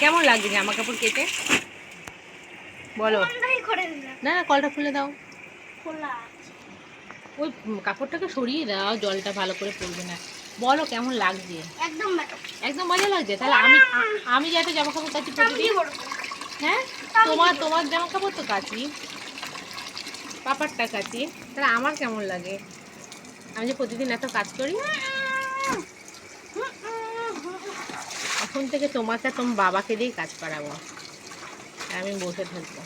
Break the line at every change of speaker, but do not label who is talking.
কেমন লাগছে জামা কাপড় কেটে? বলো। না না কলটা খুলে দাও। ওই কাপড়টাকে সরিয়ে দাও জলটা ভালো করে পড়বে না। বলো কেমন লাগছে?
একদম
একদম মজা লাগছে? তাহলে আমি আমি যাতে জামা কাপড় কাচি প্রতিদিন। হ্যাঁ? তোমার তোমার জামা কাপড় তো কাচি। পাপারটা কাচি। তাহলে আমার কেমন লাগে? আমি যে প্রতিদিন এত কাজ করি। এখন থেকে তোমাকে তোমার বাবাকে দিয়ে কাজ করাবো। আমি বসে থাকব।